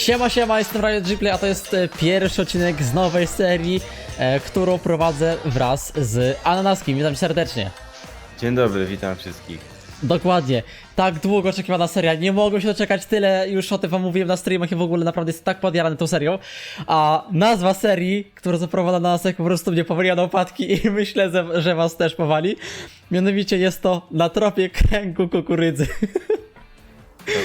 Siema, siema, jestem Riot Gplay, a to jest e, pierwszy odcinek z nowej serii, e, którą prowadzę wraz z Ananaskim. Witam cię serdecznie. Dzień dobry, witam wszystkich. Dokładnie. Tak długo oczekiwana seria. Nie mogłem się doczekać. Tyle już o tym wam mówiłem na streamach i w ogóle naprawdę jest tak podjarany tą serią. A nazwa serii, która zaprowadza na nas, jak po prostu mnie powaliła na opadki i myślę, że, że was też powali. Mianowicie jest to na tropie kręgu kukurydzy.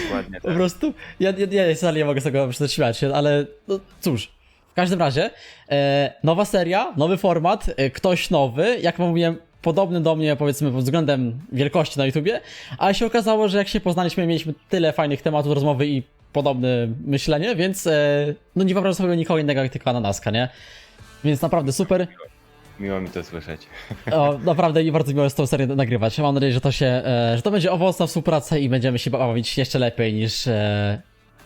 Dokładnie Po tak. prostu, ja, ja, ja wcale nie mogę z tego przestać śmiać się, ale no cóż. W każdym razie, e, nowa seria, nowy format, e, ktoś nowy, jak mówiłem, podobny do mnie powiedzmy pod względem wielkości na YouTubie, ale się okazało, że jak się poznaliśmy, mieliśmy tyle fajnych tematów rozmowy i podobne myślenie, więc e, no nie wyobrażam sobie nikogo innego jak tylko Ananaska, nie? Więc naprawdę super. Miło mi to słyszeć. O, naprawdę i bardzo miło jest tą serię nagrywać. Mam nadzieję, że to się, e, że to będzie owocna współpraca i będziemy się bawić jeszcze lepiej niż e,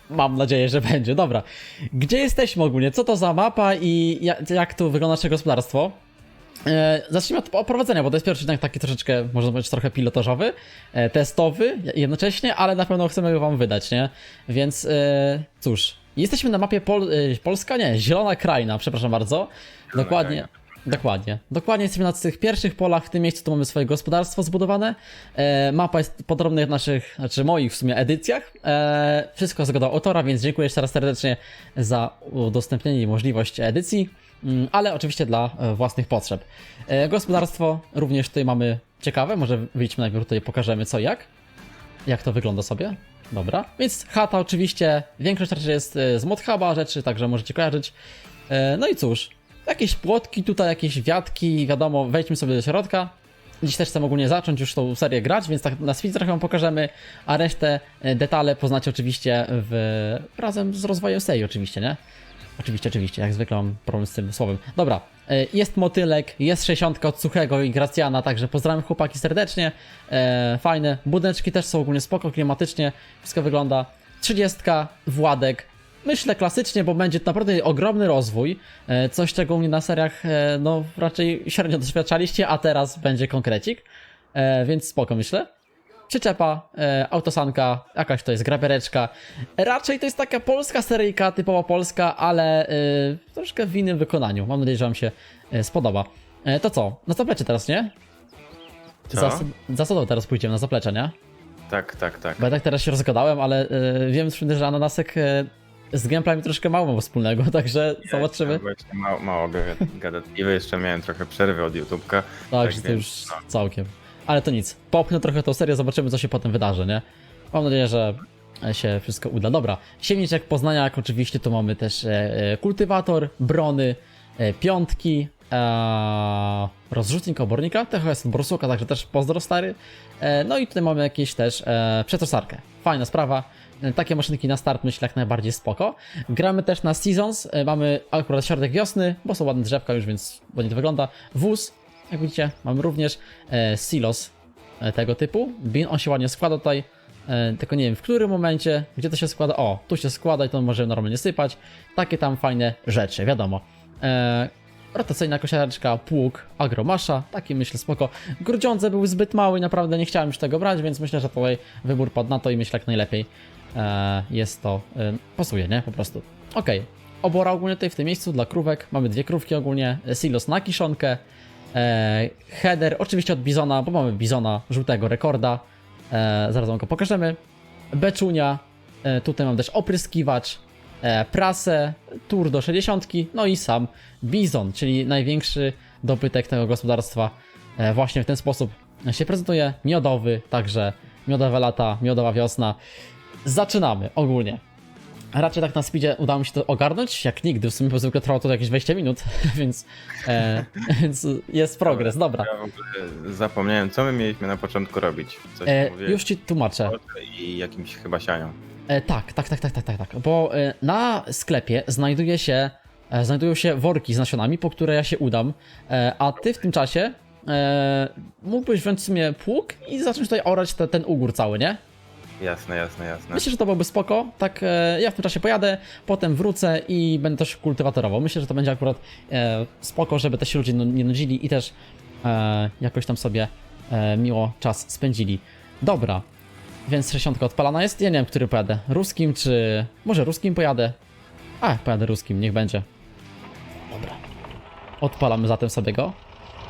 mam nadzieję, że będzie. Dobra. Gdzie jesteśmy ogólnie? Co to za mapa i jak, jak tu wygląda nasze gospodarstwo? E, zacznijmy od oprowadzenia, bo to jest pierwszy odcinek taki troszeczkę, można powiedzieć, trochę pilotażowy, e, testowy jednocześnie, ale na pewno chcemy go wam wydać, nie? Więc e, cóż, jesteśmy na mapie Pol Polska, nie, Zielona Kraina, przepraszam bardzo. Dokładnie. Dokładnie. Dokładnie jesteśmy na tych pierwszych polach. W tym miejscu tu mamy swoje gospodarstwo zbudowane. E, mapa jest podrobna w naszych, znaczy moich w sumie edycjach. E, wszystko zgoda autora, więc dziękuję jeszcze raz serdecznie za udostępnienie i możliwość edycji, mm, ale oczywiście dla e, własnych potrzeb. E, gospodarstwo również tutaj mamy ciekawe. Może wyjdźmy najpierw tutaj, pokażemy co jak. Jak to wygląda sobie? Dobra. Więc chata oczywiście, większość rzeczy jest e, z modhuba rzeczy, także możecie kojarzyć. E, No i cóż, jakieś płotki tutaj, jakieś wiatki, wiadomo, wejdźmy sobie do środka. Dziś też chcę ogólnie zacząć już tą serię grać, więc tak na speed trochę wam pokażemy, a resztę e, detale poznacie oczywiście w, razem z rozwojem serii oczywiście, nie? Oczywiście, oczywiście, jak zwykle mam problem z tym słowem. Dobra, e, jest motylek, jest 60 od Suchego i Gracjana, także pozdrawiam chłopaki serdecznie. E, fajne, budyneczki też są ogólnie spoko, klimatycznie, wszystko wygląda. 30, Władek, myślę klasycznie, bo będzie naprawdę ogromny rozwój, e, coś czego u mnie na seriach e, no raczej średnio doświadczaliście, a teraz będzie konkrecik, e, więc spoko myślę. Przyczepa, autosanka, jakaś to jest grabiereczka. Raczej to jest taka polska seryjka, typowo polska, ale troszkę w innym wykonaniu. Mam nadzieję, że Wam się spodoba. To co? Na zaplecze teraz, nie? Co? Za, za co teraz pójdziemy? Na zaplecze, nie? Tak, tak, tak. Bo ja tak teraz się rozgadałem, ale wiem, że Ananasek z gameplayem troszkę mało ma wspólnego, także zobaczymy. Ja właśnie mało, mało gada- gadatliwy, jeszcze miałem trochę przerwy od YouTubka. Tak, że to już no. całkiem. Ale to nic. Popchnę trochę tą serię, zobaczymy co się potem wydarzy, nie? Mam nadzieję, że się wszystko uda. Dobra, siewniczek Poznaniak, oczywiście tu mamy też e, e, kultywator, brony, e, piątki, e, rozrzutnik obornika, jest od Borsuka, także też pozdro stary. E, no i tutaj mamy jakieś też e, przetosarkę. Fajna sprawa. Takie maszynki na start myślę jak najbardziej spoko. Gramy też na Seasons, e, mamy akurat środek wiosny, bo są ładne drzewka już, więc ładnie to wygląda. Wóz, jak widzicie, mamy również e, silos e, tego typu. Bin, on się ładnie składa tutaj, tylko nie wiem w którym momencie, gdzie to się składa. O, tu się składa i to możemy normalnie sypać. Takie tam fajne rzeczy, wiadomo. Rotacyjna kosiareczka, pług, agromasza, taki myślę spoko. Grudziądze były zbyt małe i naprawdę nie chciałem już tego brać, więc myślę, że tutaj wybór padł na to i myślę jak najlepiej jest to, e, pasuje, nie? Po prostu. Okej. Obora ogólnie tutaj w tym miejscu dla krówek. Mamy dwie krówki ogólnie, e, silos na kiszonkę, e, header oczywiście od Bizona, bo mamy Bizona żółtego rekorda, e, zaraz wam go pokażemy. Beczunia, e, tutaj mam też opryskiwacz, e, prasę, tur do 60, no i sam Bizon, czyli największy dobytek tego gospodarstwa. E, właśnie w ten sposób się prezentuje. Miodowy, także miodowe lata, miodowa wiosna. Zaczynamy ogólnie. Raczej tak na speedzie udało mi się to ogarnąć, jak nigdy. W sumie bo zwykle trwało to jakieś 20 minut, więc, e, więc jest progres. Dobra, Ja w ogóle zapomniałem, co my mieliśmy na początku robić. Coś e, już ci tłumaczę. I jakimś chyba sianią. E, tak, tak, tak, tak, tak, tak, tak. Bo e, na sklepie znajduje się, e, znajdują się worki z nasionami, po które ja się udam, e, a ty w tym czasie e, mógłbyś wziąć w sumie pług i zacząć tutaj orać te, ten ugór cały, nie? Jasne, jasne, jasne. Myślę, że to byłoby spoko. Tak, e, ja w tym czasie pojadę, potem wrócę i będę też kultywatorował. Myślę, że to będzie akurat e, spoko, żeby też ludzie nu- nie nudzili i też e, jakoś tam sobie e, miło czas spędzili. Dobra. więc 60 odpalana jest. Ja nie wiem, który pojadę. Ruskim czy... Może ruskim pojadę? A, pojadę ruskim, niech będzie. Dobra. Odpalamy zatem sobie go.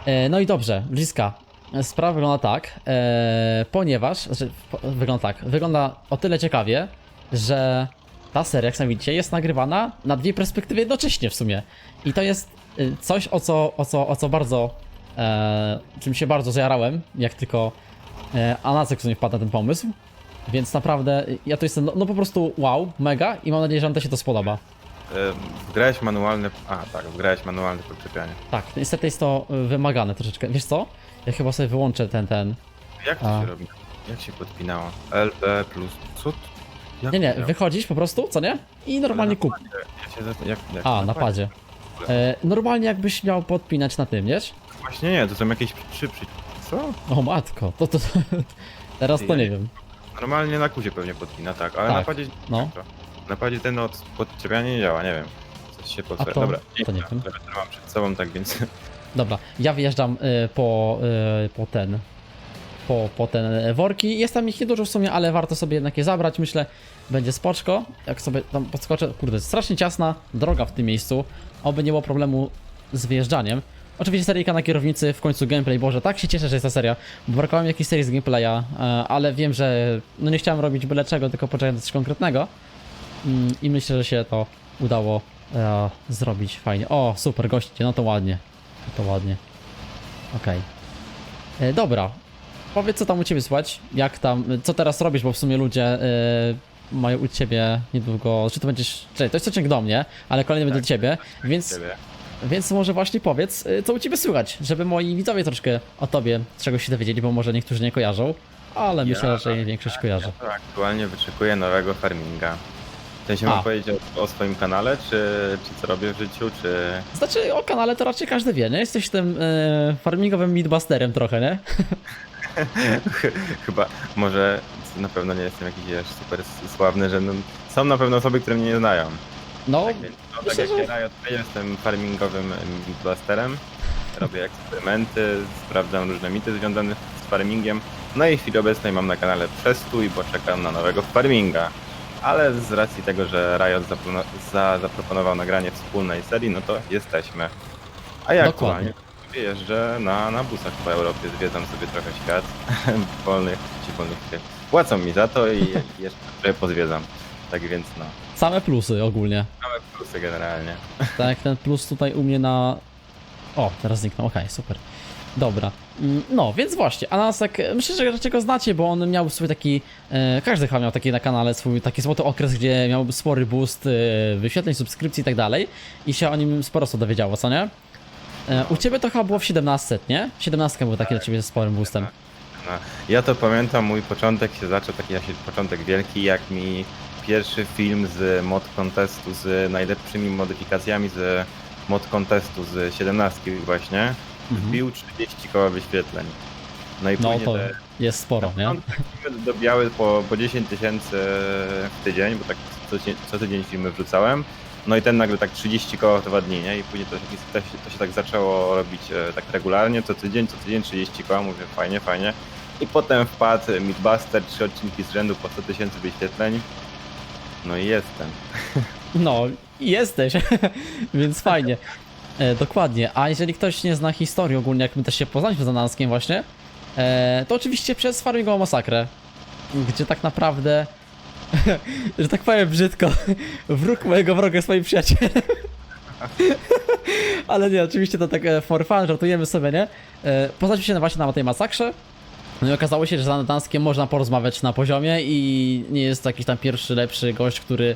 E, no i dobrze, bliska. Sprawa wygląda tak, e, ponieważ, znaczy, po, wygląda tak, wygląda o tyle ciekawie, że ta seria, jak sami widzicie, jest nagrywana na dwie perspektywy jednocześnie w sumie. I to jest y, coś, o co, o co, o co bardzo, e, czym się bardzo zajarałem, jak tylko e, Anacek w sumie wpadł na ten pomysł. Więc naprawdę, y, ja to jestem, no, no po prostu wow, mega i mam nadzieję, że wam też się to spodoba. E, Wgrałeś manualne... A, tak, wgrałeś manualne podczepianie. Tak, niestety jest to y, wymagane troszeczkę. Wiesz co? Ja chyba sobie wyłączę ten, ten. Jak to A. się robi? Jak się podpinało? LB plus... Co? to- Jak Nie, nie, to działa? wychodzisz po prostu, co nie? I normalnie kup. Ja się za- jak, jak A, na padzie. E, normalnie jakbyś miał podpinać na tym, wiesz? Właśnie nie, to są jakieś trzy. Co? O matko, to to. Teraz to nie wiem. Normalnie na kuzie pewnie podpina, tak, ale Tak, na padzie... no. to. Na padzie ten od podczepiania nie działa, nie wiem. Coś się A potwierdza. to- Dobra, to nie wiem. Dobra, mam przed sobą, tak więc... Dobra, ja wyjeżdżam y, po, y, po ten. Po, po ten worki. Jest tam ich niedużo w sumie, ale warto sobie jednak je zabrać. Myślę, będzie spoczko. Jak sobie tam podskoczę. Kurde, strasznie ciasna droga w tym miejscu. Oby nie było problemu z wyjeżdżaniem. Oczywiście seryjka na kierownicy, w końcu gameplay. Boże, tak się cieszę, że jest ta seria. Bo brakowało mi jakiejś serii z gameplaya, e, ale wiem, że no nie chciałem robić byle czego, tylko poczekać na coś konkretnego. Mm, I myślę, że się to udało zrobić fajnie. O, super, goście, no to ładnie. To ładnie. Okej. E, Dobra. Powiedz, co tam u ciebie słychać? Jak tam, co teraz robisz, bo w sumie ludzie e, mają u ciebie niedługo, czy to będziesz, czekaj, to jest odcinek do mnie, ale kolejny będzie do ciebie, więc, Ciebie. więc może właśnie powiedz, e, co u ciebie słychać, żeby moi widzowie troszkę o tobie czegoś się dowiedzieli, bo może niektórzy nie kojarzą, ale myślę, że większość kojarzy. Ja to aktualnie wyczekuję nowego farminga. W sensie A. powiedzieć o, o swoim kanale, czy, czy co robię w życiu, czy... Znaczy, o kanale to raczej każdy wie, nie? Jesteś tym e, farmingowym midbusterem trochę, nie? Chyba, może na pewno nie jestem jakiś aż super sławny, że no, są na pewno osoby, które mnie nie znają. No, Tak więc, no, tak myślę, jak że- ja jestem farmingowym blasterem, robię eksperymenty, sprawdzam różne mity związane z farmingiem, no i w chwili obecnej mam na kanale przestój, bo czekam na nowego farminga. Ale z racji tego, że Riot za, zaproponował nagranie wspólnej serii, no to jesteśmy. A ja Dokładnie. aktualnie jeżdżę na, na busach po Europie, zwiedzam sobie trochę świat wolnych, czy wolnych. Płacą mi za to i jeszcze trochę pozwiedzam. Tak więc no, same plusy ogólnie. mamy plusy generalnie. Tak ten plus tutaj u mnie na... O, teraz zniknął, okej, super. Dobra. Mm, No, więc właśnie, Anasek, myślę, że raczej go znacie, bo on miał swój taki, e, każdy chyba miał taki na kanale, swój taki złoty okres, gdzie miał spory boost e, wyświetleń, subskrypcji i tak dalej i się o nim sporo co dowiedziało, co nie? E, u ciebie to chyba było w 17, nie? 17 był taki dla ciebie sporym boostem. No, ja to pamiętam, mój początek się zaczął, taki się początek wielki, jak mi pierwszy film z mod contestu, z najlepszymi modyfikacjami z mod contestu z 17 właśnie. Wbił 30 koła wyświetleń. No i No później to te, jest sporo, nie? początek filmy dobijały po, po 10 tysięcy w tydzień, bo tak co, cie- co tydzień filmy wrzucałem. No i ten nagle tak 30 koła w dwa dni, nie? I później to, się- to, się, to się tak zaczęło robić e, tak regularnie, co tydzień, co tydzień 30 koła, mówię fajnie, fajnie. I potem wpadł Midbuster, trzy odcinki z rzędu po 100 tysięcy wyświetleń. No i jestem. No, jesteś, więc fajnie. E, dokładnie. A jeżeli ktoś nie zna historii ogólnie, jak my też się poznaliśmy z Anaskiem właśnie, e, to oczywiście przez Farmingową Masakrę, gdzie tak naprawdę, że tak powiem brzydko, wróg mojego wroga jest moim przyjacielem. Ale nie, oczywiście to tak e, for fun, żartujemy sobie, nie? E, poznaliśmy się właśnie na tej masakrze. No i okazało się, że z Anadanskiem można porozmawiać na poziomie i nie jest to jakiś tam pierwszy, lepszy gość, który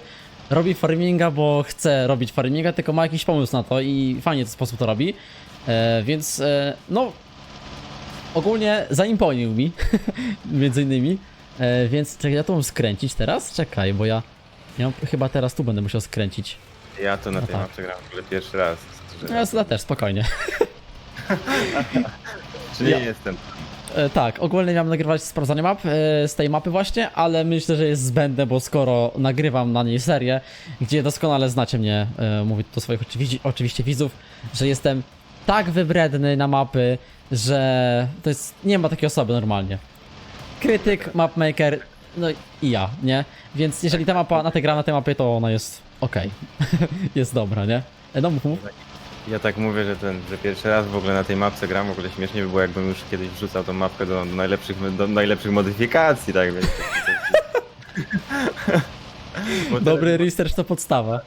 robi farminga, bo chce robić farminga, tylko ma jakiś pomysł na to i fajnie w ten sposób to robi. E, więc e, no ogólnie zaimponił mi, między innymi. E, więc czekaj, ja to mam skręcić teraz? Czekaj, bo ja, ja chyba teraz tu będę musiał skręcić. Ja to na No tej tak. mapce gram w ogóle pierwszy raz. No ja sobie też, spokojnie. Czyli ja- jestem. E, tak, ogólnie miałem nagrywać sprawdzanie map e, z tej mapy właśnie, ale myślę, że jest zbędne, bo skoro nagrywam na niej serię, gdzie doskonale znacie mnie, e, mówię do swoich oczywiście, widzów, że jestem tak wybredny na mapy, że to jest, nie ma takiej osoby normalnie. Krytyk, mapmaker, no i ja, nie? Więc jeżeli ta mapa, na tę gra na tej mapie, to ona jest okej. jest dobra, nie? No mów, mów. Ja tak mówię, że ten, że pierwszy raz w ogóle na tej mapce gram, w ogóle śmiesznie by było, jakbym już kiedyś wrzucał tą mapkę do, do najlepszych, do najlepszych modyfikacji, tak więc... Bo tyle- Dobry research to podstawa.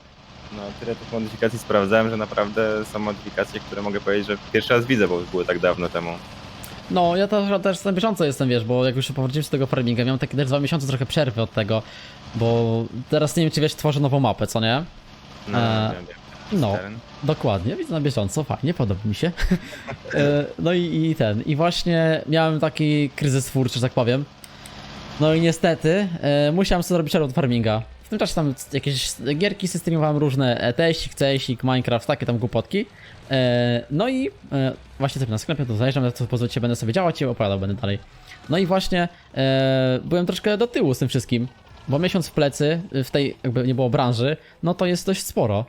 No, tyle tych modyfikacji sprawdzałem, że naprawdę są modyfikacje, które mogę powiedzieć, że pierwszy raz widzę, bo już były tak dawno temu. No, ja też, też na bieżąco jestem, wiesz, bo jak już powróciłem z tego farminga, miałem takie też dwa miesiące trochę przerwy od tego, bo teraz nie wiem, czy wiesz, tworzę nową mapę, co nie? No, E, wiem, wiem. No. Teren. Dokładnie, widzę na bieżąco, fajnie, podoba mi się. E, no i, i ten, i właśnie miałem taki kryzys twórczy, że tak powiem. No i niestety e, musiałem sobie zrobić od farminga. W tym czasie tam jakieś gierki streamowałem różne, e, teścik, ceścik, Minecraft, takie tam głupotki. E, no i e, właśnie sobie na sklepie to zajrzam, to pozwolicie, będę sobie działać i opowiadał będę dalej. No i właśnie e, byłem troszkę do tyłu z tym wszystkim, bo miesiąc w plecy, w tej jakby nie było branży, no to jest dość sporo.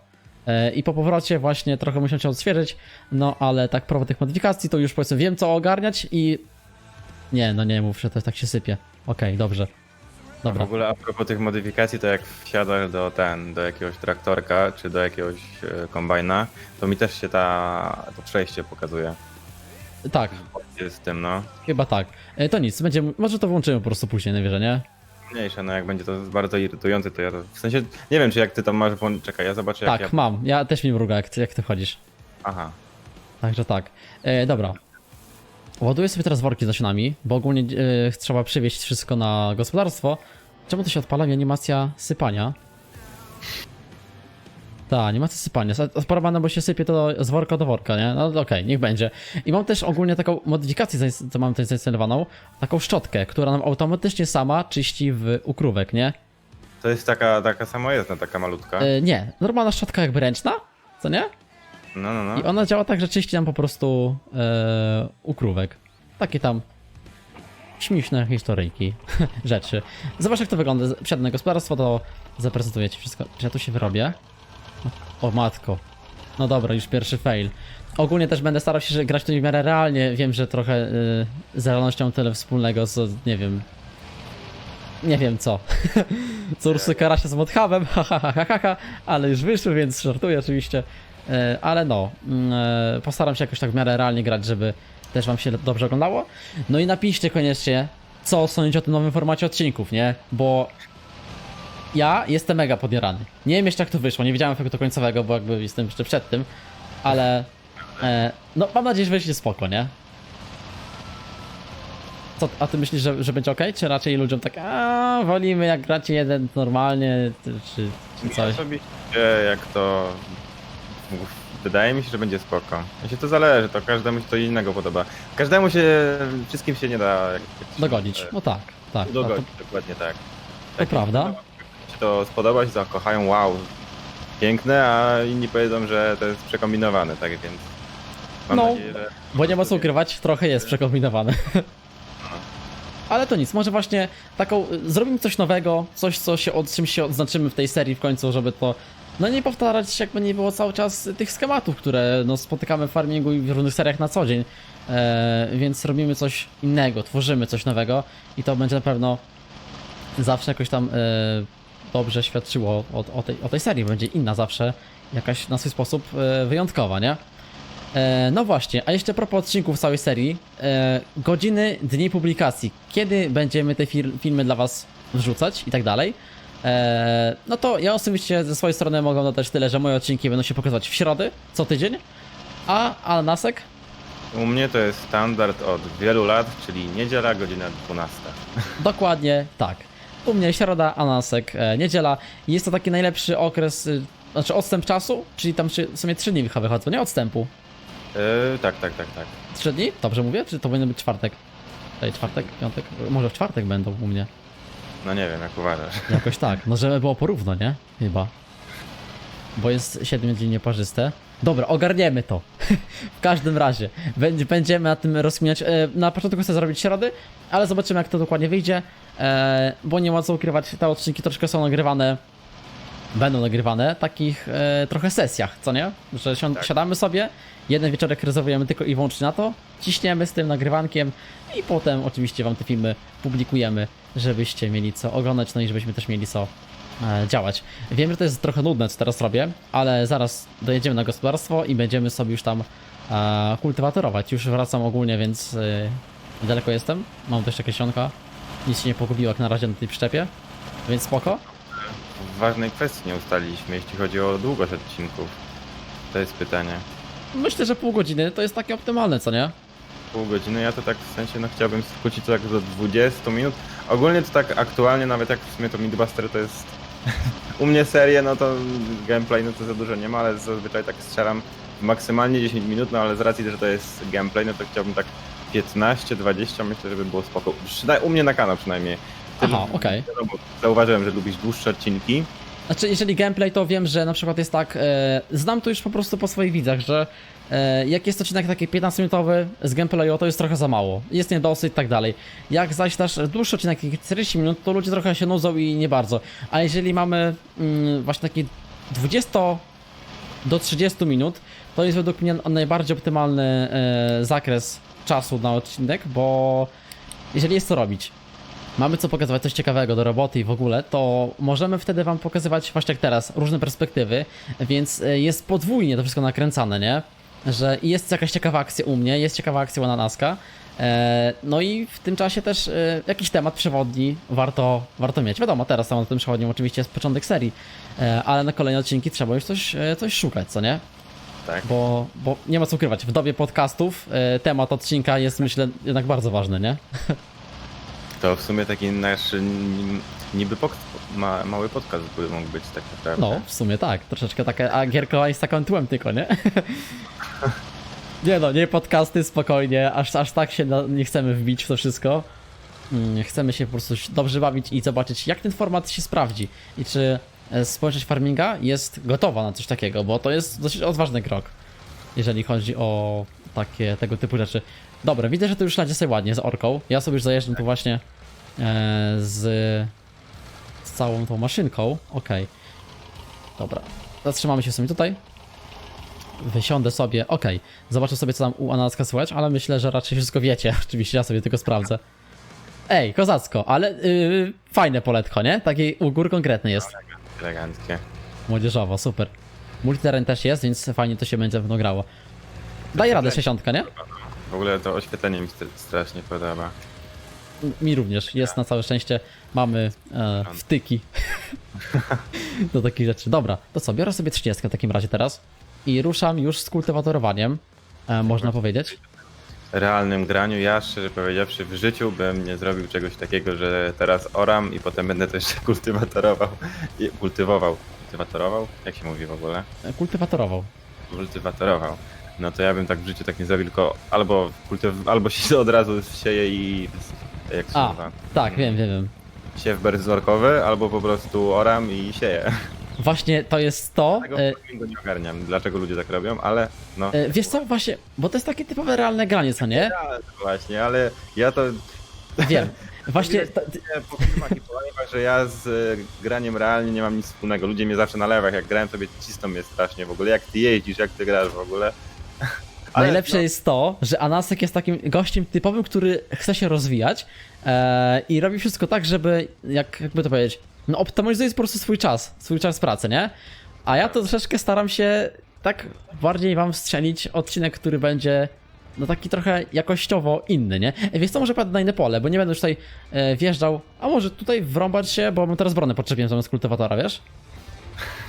E, I po powrocie właśnie trochę musiałem się odświeżyć, no ale tak propos tych modyfikacji to już powiedzmy wiem co ogarniać i... Nie, no nie mów, że to tak się sypie. Okej, dobrze. W Dobra. ogóle a propos tych modyfikacji, to jak wsiadasz do ten, do jakiegoś traktorka, czy do jakiegoś e, kombajna, to mi też się ta, to przejście pokazuje. Tak, z tym, no. chyba tak. E, To nic, będziemy, może to włączymy po prostu później, na wierzę, nie? Mniejsze, no jak będzie to bardzo irytujące, to ja to, w sensie, nie wiem czy jak ty tam masz, włą- czekaj, ja zobaczę jak Tak, ja... mam. Ja też mi mruga, jak ty, jak ty wchodzisz. Aha, Także tak. E, dobra. Ładuję sobie teraz worki z nasionami, bo ogólnie e, trzeba przywieźć wszystko na gospodarstwo. Czemu to się odpala mi animacja sypania? Tak, animacja sypania. jest Odparowane, bo się sypie to z worka do worka, nie? No okej, niech będzie. I mam też ogólnie taką modyfikację, co mam tutaj zainstalowaną, taką szczotkę, która nam automatycznie sama czyści w ukrówek, nie? to jest taka, taka samojezdna, taka malutka. E, nie, normalna szczotka jakby ręczna, co nie? No, no, no. I ona działa tak, że czyści nam po prostu e, ukrówek. Takie tam śmieszne historyjki, rzeczy. Zobacz jak to wygląda. Na gospodarstwo, to zaprezentuję ci wszystko. Czy ja tu się wyrobię? O matko. No dobra, już pierwszy fail. Ogólnie też będę starał się grać to w miarę realnie. Wiem, że trochę y, z realnością tyle wspólnego, co nie wiem. Nie wiem co. co Ursy Karasia z Modhubem, ale już wyszły, więc żartuję oczywiście. E, ale no, e, postaram się jakoś tak w miarę realnie grać, żeby też wam się dobrze oglądało. No i napiszcie koniecznie, co sądzicie o tym nowym formacie odcinków, nie? Bo ja jestem mega podjarany. Nie wiem jeszcze jak to wyszło, nie widziałem efektu końcowego, bo jakby jestem jeszcze przed tym, ale e, no mam nadzieję, że wyjdzie spoko, nie? Co, a ty myślisz, że, że będzie ok? Czy raczej ludziom tak, a wolimy jak gracie jeden normalnie, czy, czy, coś? sobie jak to... Wydaje mi się, że będzie spoko. Jeśli to zależy, to każdemu się to innego podoba. Każdemu się, wszystkim się nie da... jak- Dogodzić. e, No tak, tak. No, Dogodzić, dokładnie tak. to prawda. To spodoba, się zakochają, wow, piękne, a inni powiedzą, że to jest przekombinowane, tak więc mam No. nadzieję, że... Bo nie ma co ukrywać, trochę jest przekombinowane. Ale to nic, może właśnie taką, zrobimy coś nowego, coś co się, od, czym się odznaczymy w tej serii w końcu, żeby to, no nie powtarzać jakby nie było cały czas tych schematów, które no spotykamy w farmingu i w różnych seriach na co dzień. E, więc robimy coś innego, tworzymy coś nowego i to będzie na pewno zawsze jakoś tam e, dobrze świadczyło o, o, tej, o tej serii, będzie inna zawsze, jakaś na swój sposób e, wyjątkowa, nie? E, no właśnie, a jeszcze propos odcinków całej serii, e, godziny, dni publikacji, kiedy będziemy te fil filmy dla was wrzucać i tak dalej. No to ja osobiście ze swojej strony mogę dodać tyle, że moje odcinki będą się pokazywać w środę, co tydzień, a Anasek U mnie to jest standard od wielu lat, czyli niedziela, godzina 12. Dokładnie tak. U mnie środa, Anasek, e, niedziela. I Jest to taki najlepszy okres, y, znaczy odstęp czasu, czyli tam trzy- w sumie 3 dni chyba wychodzą, nie odstępu. Yy, tak, tak, tak, tak. 3 dni? Dobrze mówię? Czy to powinien być czwartek? Tutaj czwartek, piątek? Może w czwartek będą u mnie. No nie wiem, jak uważasz. Jakoś tak. No żeby było porówno, nie? Chyba. Bo jest 7 dni nieparzyste. Dobra, ogarniemy to. w każdym razie. Będzie- Będziemy na tym rozkminiać. E, Na początku chcę zrobić środy, ale zobaczymy jak to dokładnie wyjdzie. E, Bo nie ma co ukrywać, te odcinki troszkę są nagrywane. Będą nagrywane w takich e, trochę sesjach, co nie? Że Tak. siadamy sobie, jeden wieczorek rezerwujemy tylko i wyłącznie na to, ciśniemy z tym nagrywankiem i potem oczywiście wam te filmy publikujemy, żebyście mieli co oglądać, no i żebyśmy też mieli co działać. Wiem, że to jest trochę nudne, co teraz robię, ale zaraz dojedziemy na gospodarstwo i będziemy sobie już tam e, kultywatorować. Już wracam ogólnie, więc e, daleko jestem. Mam też jakieś sionka. Nic się nie pogubiło jak na razie na tej przyczepie, więc spoko. W ważnej kwestii nie ustaliliśmy, jeśli chodzi o długość odcinków. To jest pytanie. Myślę, że pół godziny to jest takie optymalne, co nie? Pół godziny, ja to tak w sensie, no chciałbym skrócić to tak do 20 minut. Ogólnie to tak aktualnie, nawet jak w sumie to Midbuster to jest... U mnie serie, no to gameplay, no to za dużo nie ma, ale zazwyczaj tak strzelam maksymalnie 10 minut, no ale z racji, że to jest gameplay, no to chciałbym tak 15-20, myślę, żeby było spoko. U mnie na kanał przynajmniej. Aha, okej. wiadomo, Zauważyłem, że lubisz dłuższe odcinki. Znaczy, jeżeli gameplay, to wiem, że na przykład jest tak. E, znam to już po prostu po swoich widzach, że e, jak jest odcinek taki 15-minutowy z gameplayu, to jest trochę za mało. Jest niedosyt i tak dalej. Jak zaś też dłuższy odcinek, taki 40 minut, to ludzie trochę się nudzą i nie bardzo. A jeżeli mamy mm, właśnie taki 20 do 30 minut, to jest według mnie najbardziej optymalny e, zakres czasu na odcinek, bo jeżeli jest co robić, mamy co pokazywać, coś ciekawego do roboty i w ogóle, to możemy wtedy wam pokazywać, właśnie jak teraz, różne perspektywy, więc e, jest podwójnie to wszystko nakręcane, nie? Że jest jakaś ciekawa akcja u mnie, jest ciekawa akcja u e, no i w tym czasie też e, jakiś temat przewodni warto, warto mieć. Wiadomo, teraz tematem przewodnim oczywiście jest początek serii, ale na kolejne odcinki trzeba już coś, coś szukać, co nie? Tak. Bo, bo nie ma co ukrywać, w dobie podcastów temat odcinka jest myślę jednak bardzo ważny, nie? To w sumie taki nasz niby pok- ma, mały podcast by mógł być tak naprawdę. No, w sumie tak, troszeczkę takie, a gierka jest taką tłem tylko, nie? nie no, nie podcasty, spokojnie, aż, aż tak się na, nie chcemy wbić w to wszystko. Mm, Chcemy się po prostu dobrze bawić i zobaczyć, jak ten format się sprawdzi i czy e, społeczność farminga jest gotowa na coś takiego, bo to jest dosyć odważny krok, jeżeli chodzi o takie tego typu rzeczy. Dobra, widzę, że to już radzie sobie ładnie z orką. Ja sobie już zajeżdżam tu właśnie e, z, z całą tą maszynką. Okej. Dobra. Zatrzymamy się sobie tutaj. Wysiądę sobie. Okej. Zobaczę sobie, co tam u Ananaska słychać, ale myślę, że raczej wszystko wiecie. Oczywiście ja sobie tylko sprawdzę. Ej, kozacko, ale yy, fajne poletko, nie? Taki u gór konkretny jest. Eleganckie. Młodzieżowo, super. Multiteren też jest, więc fajnie to się będzie pewno grało. Daj radę 60, nie? W ogóle to oświetlenie mi st- strasznie podoba. Mi również. Jest na całe szczęście. Mamy e, wtyki do takich rzeczy. Dobra, to co? Biorę sobie 30 w takim razie teraz i ruszam już z kultywatorowaniem, e, można powiedzieć. realnym graniu ja szczerze powiedziawszy w życiu bym nie zrobił czegoś takiego, że teraz oram i potem będę to jeszcze kultywatorował. I- Kultywował. Kultywatorował? Jak się mówi w ogóle? E, Kultywatorował. Kultywatorował. No to ja bym tak w życiu tak nie zrobił, tylko albo, kultyw- albo się od razu sieje i... Jak się A, nazywa? tak, wiem, wiem, wiem. Siew berzorkowy, albo po prostu oram i sieję. Właśnie to jest to. Tego E, nie ogarniam, dlaczego ludzie tak robią, ale no... e, wiesz co, właśnie, bo to jest takie typowe realne granie, co nie? Ja, właśnie, ale ja to Wiem. Właśnie, Widać to, nie, po filmach i po live'ach, że ja z e, graniem realnie nie mam nic wspólnego. Ludzie mnie zawsze na lewach, jak grałem sobie cisną mnie strasznie w ogóle. Jak ty jeździsz, jak ty grasz w ogóle. Najlepsze no, jest to, że Anasek jest takim gościem typowym, który chce się rozwijać e, i robi wszystko tak, żeby, jak, jakby to powiedzieć, no optymalizuje po prostu swój czas, swój czas pracy, nie? A ja to troszeczkę staram się tak bardziej wam strzelić odcinek, który będzie no taki trochę jakościowo inny, nie? E, Wiesz co, może padnę na inne pole, bo nie będę już tutaj e, wjeżdżał, a może tutaj wrąbać się, bo bym teraz bronę podczepiłem zamiast kultywatora, wiesz?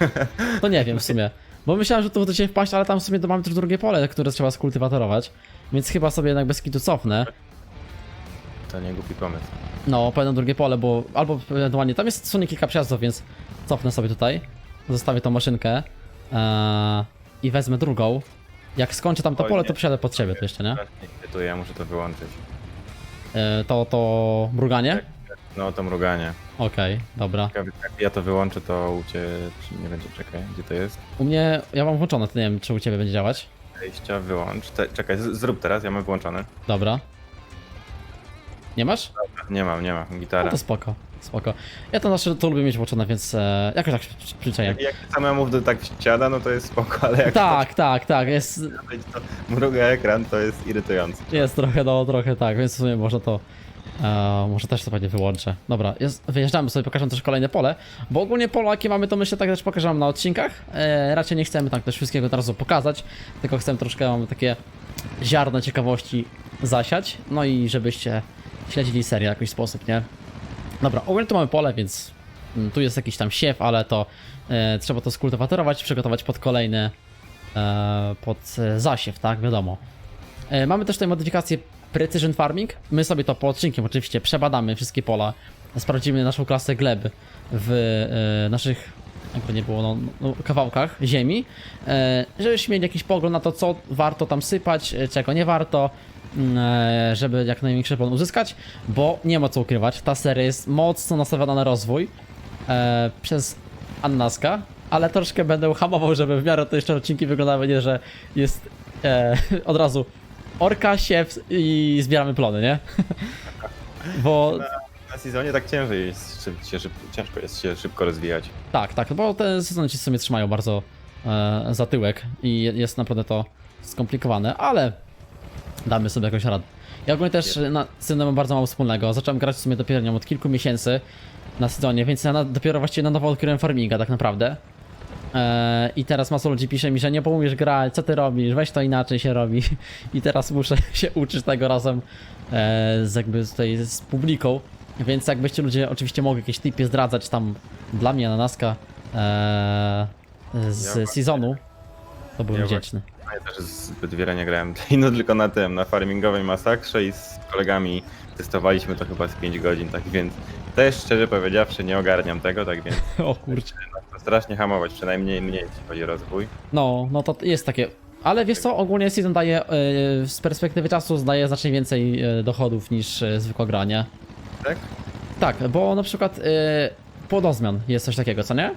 To nie wiem w sumie. Bo myślałem, że tu do ciebie wpaść, ale tam w sumie to mamy też drugie pole, które trzeba skultywatorować. Więc chyba sobie jednak bez kitu cofnę. To nie głupi pomysł. No, pewno drugie pole, bo albo ewentualnie tam jest w sumie kilka przejazdów, więc cofnę sobie tutaj. Zostawię tą maszynkę eee, i wezmę drugą. Jak skończę tam to Oj, pole, nie. to przyjadę pod ciebie tu jeszcze, nie? Irytuje, ja muszę to wyłączyć. Eee, to, to mruganie? No to mruganie. Okej, dobra. Ciekawe, Jak ja to wyłączę, to u ciebie nie będzie, czekaj, gdzie to jest? U mnie, ja mam włączone, to nie wiem, czy u ciebie będzie działać. Wejścia, wyłącz. Te, czekaj, z, zrób teraz, ja mam wyłączony. Dobra. Nie masz? Nie mam, nie mam, No gitara. to spoko. spoko. Ja to nasze to lubię mieć włączone, więc e, jakoś tak przy- przyczaję. Jak, jak samemu tak wsiada, no to jest spoko, ale jak Tak, tak, tak, jest, to mruga ekran, to jest irytujące. jest trochę, no trochę tak, więc w sumie może to, e, może też to pewnie wyłączę. Dobra, jest, wyjeżdżamy sobie, pokażę też kolejne pole, bo ogólnie pole jakie mamy to myślę tak też pokażę na odcinkach. E, raczej nie chcemy tak też wszystkiego od razu pokazać, tylko chcemy troszkę mamy takie ziarno ciekawości zasiać, no i żebyście śledzili serię w jakiś sposób, nie? Dobra, ogólnie tu mamy pole, więc mm, tu jest jakiś tam siew, ale to e, trzeba to skultywatorować, przygotować pod kolejny, e, pod e, zasiew, tak, wiadomo. Mamy też tutaj modyfikację Precision Farming. My sobie to po odcinkiem oczywiście przebadamy wszystkie pola, sprawdzimy naszą klasę gleb w e, naszych, jakby nie było, no, no, kawałkach ziemi, e, żebyśmy mieli jakiś pogląd na to, co warto tam sypać, e, czego nie warto, mm, e, żeby jak największy plon uzyskać, bo nie ma co ukrywać, ta seria jest mocno nastawiona na rozwój e, przez Annaska, ale troszkę będę hamował, żeby w miarę to jeszcze odcinki wyglądały nie, że jest e, od razu orka, siew i zbieramy plony, nie? Bo Na sezonie tak ciężej jest, szyb, się szyb, ciężko jest się szybko rozwijać. tak, tak, bo te sezony ci sobie trzymają bardzo e, za tyłek i jest naprawdę to skomplikowane, ale damy sobie jakoś radę. Ja ogólnie też na sezonie mam bardzo mało wspólnego. Zacząłem grać w sumie dopiero wiem, od kilku miesięcy na sezonie, więc ja na, dopiero właściwie na nowo odkryłem farminga tak naprawdę. E, I teraz masa ludzi pisze mi, że nie połumiesz grać, co ty robisz, weź to inaczej się robi. I teraz muszę się uczyć tego razem e, z jakby tutaj z publiką. Więc jakbyście ludzie oczywiście mogli jakieś tipy zdradzać tam dla mnie, Ananaska e, z sezonu, to byłem Ja wdzięczny. Ja też zbyt wiele nie grałem, no tylko na tym, na farmingowej masakrze i z kolegami testowaliśmy to chyba z 5 godzin, tak więc też szczerze powiedziawszy nie ogarniam tego, tak więc O kurczę. to strasznie hamować, przynajmniej mnie jeśli chodzi o rozwój. No, no to jest takie. Ale wiesz co, ogólnie season daje, e, z perspektywy czasu daje znacznie więcej e, dochodów niż e, zwykła granie. Tak? Tak, bo na przykład e, płodozmian jest coś takiego, co nie?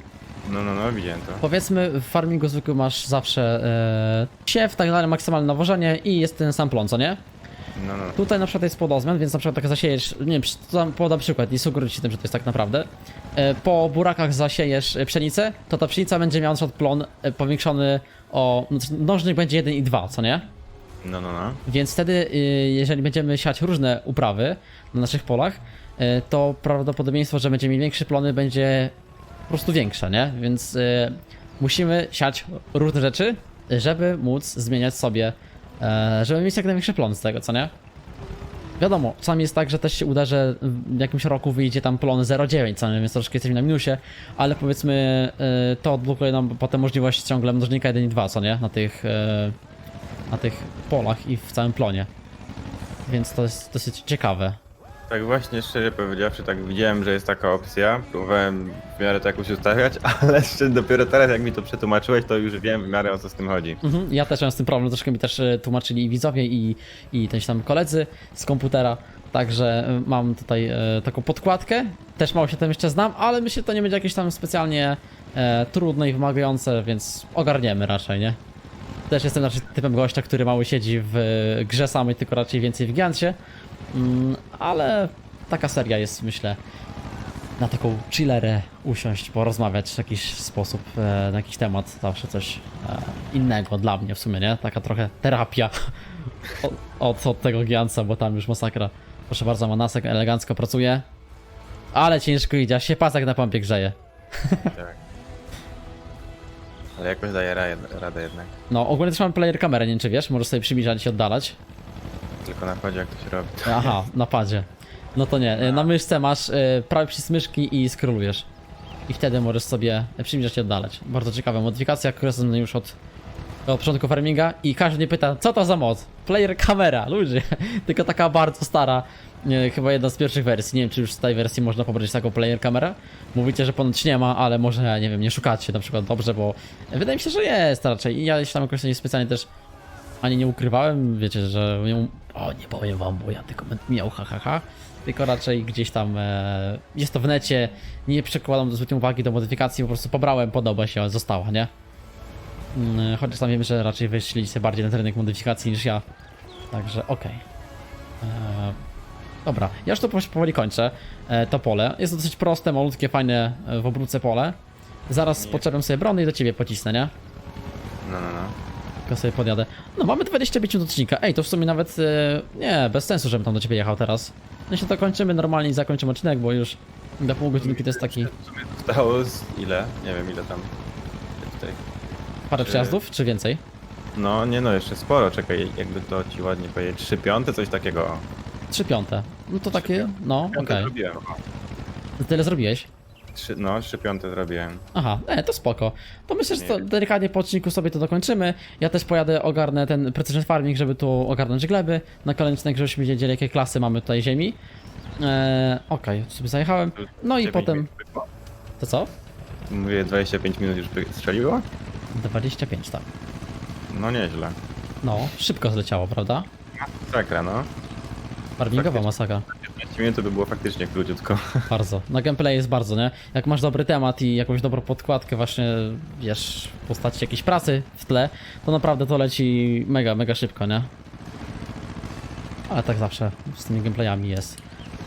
No, no, no, widziałem to. Powiedzmy w farmingu zwykłym masz zawsze e, siew, tak dalej, maksymalne nawożenie i jest ten sam plon, co nie? No, no. Tutaj na przykład jest płodozmian, więc na przykład tak zasiejesz, nie wiem, tam podam przykład, nie sugeruję ci tym, że to jest tak naprawdę. E, po burakach zasiejesz e, pszenicę, to ta pszenica będzie miała na przykład plon e, powiększony o, no, mnożnik będzie 1 i 2, co nie? No, no, no. Więc wtedy, y, jeżeli będziemy siać różne uprawy na naszych polach, y, to prawdopodobieństwo, że będziemy mieli większe plony, będzie prostu większe, nie? Więc y, musimy siać różne rzeczy, żeby móc zmieniać sobie, e, żeby mieć jak największy plon z tego, co nie? Wiadomo, czasami jest tak, że też się uda, że w jakimś roku wyjdzie tam plon 0,9, co nie? Więc troszkę jesteśmy na minusie, ale powiedzmy y, to odblokuje nam potem możliwość ciągle mnożnika 1 i 2, co nie? Na tych, y, na tych polach i w całym plonie. Więc to jest dosyć ciekawe. Tak właśnie, szczerze powiedziawszy, tak widziałem, że jest taka opcja. Próbowałem w miarę to jakoś ustawiać, ale jeszcze dopiero teraz, jak mi to przetłumaczyłeś, to już wiem w miarę o co z tym chodzi. Mhm, ja też mam z tym problem, troszkę mi też e, tłumaczyli i widzowie i, i też tam koledzy z komputera. Także e, mam tutaj e, taką podkładkę. Też mało się tym jeszcze znam, ale myślę, że to nie będzie jakieś tam specjalnie e, trudne i wymagające, więc ogarniemy raczej, nie? Też jestem raczej typem gościa, który mały siedzi w e, grze samej, tylko raczej więcej w Giancie. Mm, ale taka seria jest, myślę, na taką chillerę usiąść, porozmawiać w jakiś sposób, e, na jakiś temat, zawsze coś e, innego dla mnie w sumie, nie? Taka trochę terapia od, od, tego Gianca, bo tam już masakra. Proszę bardzo, Manasek elegancko pracuje, ale ciężko idzie, aż się pasek na pompie grzeje. Tak. Ale jakoś daje ra radę jednak. No, ogólnie też mam player kamerę, nie wiem czy wiesz, możesz sobie przybliżać i oddalać. Tylko na chodzie jak to się robi. Aha, na padzie. No to nie, e, na myszce masz e, prawy myszki i skrolujesz. I wtedy możesz sobie przybliżać i oddalać. Bardzo ciekawa modyfikacja, która jest już od, od początku farminga i każdy mnie pyta, co to za mod? Player kamera, ludzie. Tylko taka bardzo stara, e, chyba jedna z pierwszych wersji. Nie wiem, czy już z tej wersji można pobrać taką player kamerę. Mówicie, że ponoć nie ma, ale może, nie wiem, nie szukacie na przykład dobrze, bo wydaje mi się, że jest raczej. I ja się tam jakoś nie specjalnie też ani nie ukrywałem, wiecie, że nie, o nie powiem wam, bo ja tylko będę miał ha, ha, ha. Tylko raczej gdzieś tam e, jest to w necie, nie przykładam zbytnio uwagi do modyfikacji, po prostu pobrałem, podoba się, została, nie? Mm, Chociaż tam wiem, że raczej wyszliście bardziej na ten rynek modyfikacji niż ja. Także okej. E, Dobra, ja już to po- powoli kończę, e, to pole. Jest to dosyć proste, malutkie, fajne e, w obróbce pole. Zaraz Nie. poczepiam sobie brony i do ciebie pocisnę, nie? No, no, no. Tylko sobie podjadę. No mamy 25 minut odcinka. Ej, to w sumie nawet e, nie, bez sensu, żebym tam do ciebie jechał teraz. Jeśli to kończymy normalnie i zakończymy odcinek, bo już do pół godzinki to jest taki W sumie zostało z ile? Nie wiem ile tam. Tutaj. parę Czy- przejazdów, czy więcej? No nie no, jeszcze sporo, czekaj, jakby to ci ładnie powiedzieć. Trzy piąte, coś takiego. Trzy piąte. No to takie, no okej. Piąte zrobiłem. o. Tyle zrobiłeś? Trzy, no, trzy piąte zrobiłem. Aha, e, to spoko. To myślę, że to Nie. delikatnie po odcinku sobie to dokończymy. Ja też pojadę, ogarnę ten Precision Farming, żeby tu ogarnąć gleby. Na kolejny odcinek, żebyśmy wiedzieli, jakie klasy mamy tutaj ziemi. Eee, Okej, tu sobie zajechałem. No i 9 potem... minut było. To co? Mówię 25 minut już by strzeliło? 25, tak. No nieźle. No, szybko zleciało, prawda? Sakra, no. Farmingowa Faktycznie. masakra. 15 minut to by było faktycznie króciutko. Bardzo. Na gameplay jest bardzo, nie? Jak masz dobry temat i jakąś dobrą podkładkę właśnie, wiesz, w postaci jakiejś pracy w tle, to naprawdę to leci mega, mega szybko, nie? Ale tak zawsze z tymi gameplayami jest.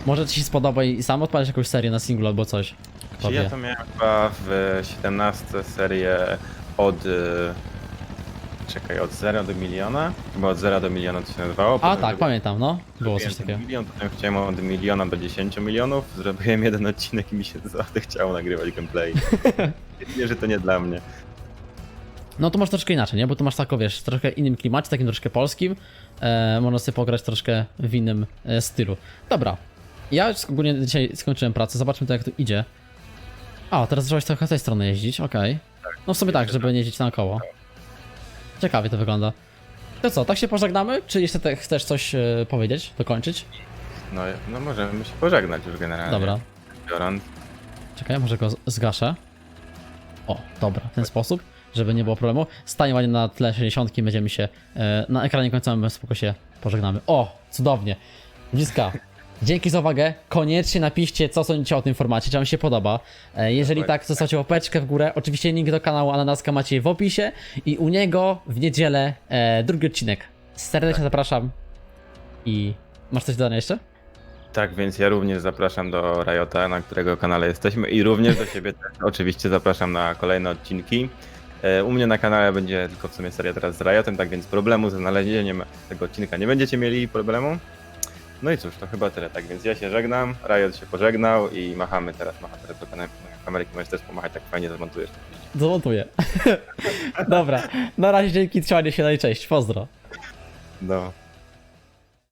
Może ci się spodoba i sam odpalisz jakąś serię na singlu albo coś. Czy Tobie. ja to miałem chyba w 17 serię od... y, Czekaj, od 0 do miliona? Chyba od 0 do miliona to się nazywało. A potem tak, pamiętam, no. Było coś takiego. Milion, potem chciałem od miliona do 10 milionów, zrobiłem jeden odcinek i mi się naprawdę chciało nagrywać gameplay. Nie, że to nie dla mnie. No to masz troszkę inaczej, nie? Bo tu masz tako, wiesz, w troszkę innym klimacie, takim troszkę polskim. E, można sobie pograć troszkę w innym e, stylu. Dobra. Ja już ogólnie dzisiaj skończyłem pracę, zobaczmy to jak to idzie. A, teraz zacząłeś trochę z tej strony jeździć, okej. No w sumie tak, żeby nie jeździć naokoło. Ciekawie to wygląda. To co, tak się pożegnamy? Czy jeszcze te, chcesz coś e, powiedzieć, dokończyć? No, no możemy się pożegnać już generalnie. Dobra. Biorąc. Czekaj, może go z- zgaszę. O, dobra, w ten sposób, żeby nie było problemu. Stanie ładnie na tle 60 będziemy się e, na ekranie końcowym spoko się pożegnamy. O, cudownie. Bliska. Dzięki za uwagę. Koniecznie napiszcie, co sądzicie o tym formacie, czy wam się podoba. E, jeżeli tak, zostawcie łapeczkę w górę. Oczywiście link do kanału Ananaska macie w opisie. I u niego w niedzielę e, drugi odcinek. Serdecznie zapraszam. I masz coś do dodania jeszcze? Tak, więc ja również zapraszam do Riota, na którego kanale jesteśmy i również do siebie też oczywiście zapraszam na kolejne odcinki. E, U mnie na kanale będzie tylko w sumie seria teraz z Riotem, tak więc problemu ze znalezieniem tego odcinka nie będziecie mieli problemu. No i cóż, to chyba tyle, tak więc ja się żegnam, Riot się pożegnał i machamy teraz, macha teraz do kamer- kamerki, możesz też pomachać, tak fajnie zamontujesz. Zamontuję. Dobra, na razie dzięki, trzymajcie się, no i cześć, pozdro. No.